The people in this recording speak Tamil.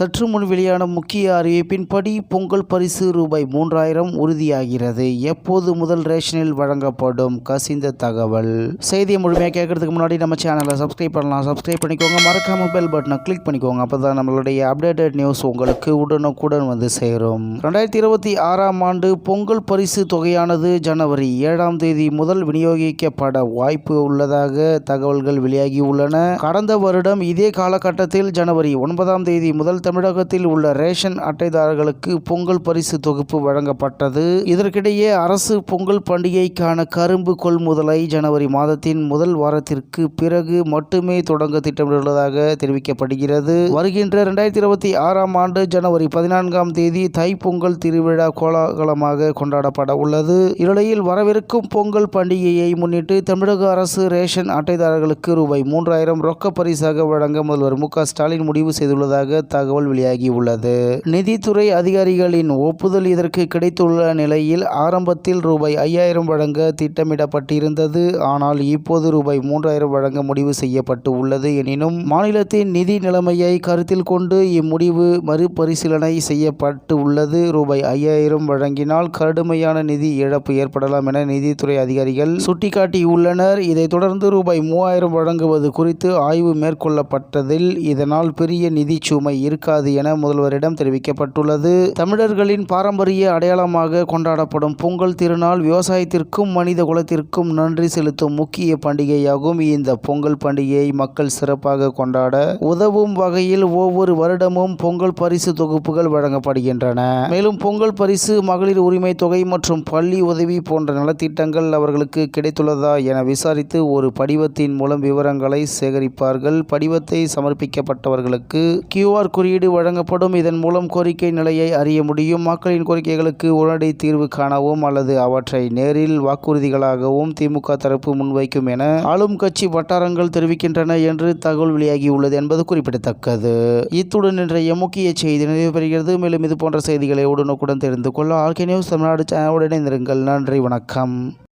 சற்று முன் வெளியான முக்கிய அறிவிப்பின்படி பொங்கல் பரிசு ரூபாய் மூன்றாயிரம் உறுதியாகிறது. எப்போது முதல் ரேஷனில் வழங்கப்படும்? கசிந்த தகவல். செய்தியை முழுமையாக கேட்கறதுக்கு முன்னாடி நம்ம சேனலை சப்ஸ்கிரைப் பண்ணலாம். சப்ஸ்கிரைப் பண்ணிக்கோங்க. மறக்காம பெல் பட்டனை கிளிக் பண்ணிக்கோங்க. அப்போதான் நம்மளுடைய அப்டேட்டட் நியூஸ் உங்களுக்கு உடனுக்குடன் வந்து சேரும். ரெண்டாயிரத்தி இருபத்தி ஆறாம் ஆண்டு பொங்கல் பரிசு தொகையானது ஜனவரி ஏழாம் தேதி முதல் விநியோகிக்கப்பட வாய்ப்பு உள்ளதாக தகவல்கள் வெளியாகி உள்ளன. கடந்த வருடம் இதே காலகட்டத்தில் ஜனவரி ஒன்பதாம் தேதி முதல் தமிழகத்தில் உள்ள ரேஷன் அட்டைதாரர்களுக்கு பொங்கல் பரிசு தொகுப்பு வழங்கப்பட்டது. இதற்கிடையே அரசு பொங்கல் பண்டிகைக்கான கரும்பு கொள்முதலை ஜனவரி மாதத்தின் முதல் வாரத்திற்கு பிறகு மட்டுமே தொடங்க திட்டமிட்டுள்ளதாக தெரிவிக்கப்படுகிறது. வருகின்ற இரண்டாயிரத்தி இருபத்தி ஆறாம் ஆண்டு ஜனவரி பதினான்காம் தேதி தைப்பொங்கல் திருவிழா கோலாகலமாக கொண்டாடப்பட உள்ளது. இந்நிலையில் வரவிருக்கும் பொங்கல் பண்டிகையை முன்னிட்டு தமிழக அரசு ரேஷன் அட்டைதாரர்களுக்கு ரூபாய் மூன்றாயிரம் ரொக்க பரிசாக வழங்க முதல்வர் மு க ஸ்டாலின் முடிவு செய்துள்ளதாக தகவல் வெளியாகியுள்ளது நிதித்துறை அதிகாரிகளின் ஒப்புதல் இதற்கு கிடைத்துள்ள நிலையில் ஆரம்பத்தில் ரூபாய் ஐயாயிரம் வழங்க திட்டமிடப்பட்டிருந்தது. ஆனால் இப்போது ரூபாய் மூன்றாயிரம் வழங்க முடிவு செய்யப்பட்டு உள்ளது எனினும் மாநிலத்தின் நிதி நிலைமையை கருத்தில் கொண்டு இம்முடிவு மறுபரிசீலனை செய்யப்பட்டு உள்ளது. ரூபாய் ஐயாயிரம் வழங்கினால் கடுமையான நிதி இழப்பு ஏற்படலாம் என நிதித்துறை அதிகாரிகள் சுட்டிக்காட்டியுள்ளனர். இதைத் தொடர்ந்து ரூபாய் மூவாயிரம் வழங்குவது குறித்து ஆய்வு மேற்கொள்ளப்பட்டதில் இதனால் பெரிய நிதி சுமை இருக்காது என முதல்வரிடம் தெரிவிக்கப்பட்டுள்ளது. தமிழர்களின் பாரம்பரிய அடையாளமாக கொண்டாடப்படும் பொங்கல் திருநாள் விவசாயத்திற்கும் மனித குலத்திற்கும் நன்றி செலுத்தும் முக்கிய பண்டிகையாகும். இந்த பொங்கல் பண்டிகையை மக்கள் சிறப்பாக கொண்டாட உதவும் வகையில் ஒவ்வொரு வருடமும் பொங்கல் பரிசு தொகுப்புகள் வழங்கப்படுகின்றன. மேலும் பொங்கல் பரிசு மகளிர் உரிமை தொகை மற்றும் பள்ளி உதவி போன்ற நலத்திட்டங்கள் அவர்களுக்கு கிடைத்துள்ளதா என விசாரித்து ஒரு படிவத்தின் மூலம் விவரங்களை சேகரிப்பார்கள். படிவத்தை சமர்ப்பிக்கப்பட்டவர்களுக்கு கியூஆர் குறியீடு வழங்கப்படும். இதன் மூலம் கோரிக்கை நிலையை அறிய முடியும். மக்களின் கோரிக்கைகளுக்கு உடனடி தீர்வு காணவும் அல்லது அவற்றை நேரில் வாக்குறுதிகளாகவும் திமுக தரப்பு முன்வைக்கும் என ஆளும் கட்சி வட்டாரங்கள் தெரிவிக்கின்றன என்று தகவல் வெளியாகியுள்ளது என்பது குறிப்பிடத்தக்கது. இத்துடன் இன்றைய முக்கிய செய்தி நிறைவு பெறுகிறது. மேலும் இது போன்ற செய்திகளை உடனுக்குடன் தெரிந்து கொள்ள ஆர்கே நியூஸ் தமிழ்நாடு சேனலுடன் இணைந்திருங்கள். நன்றி வணக்கம்.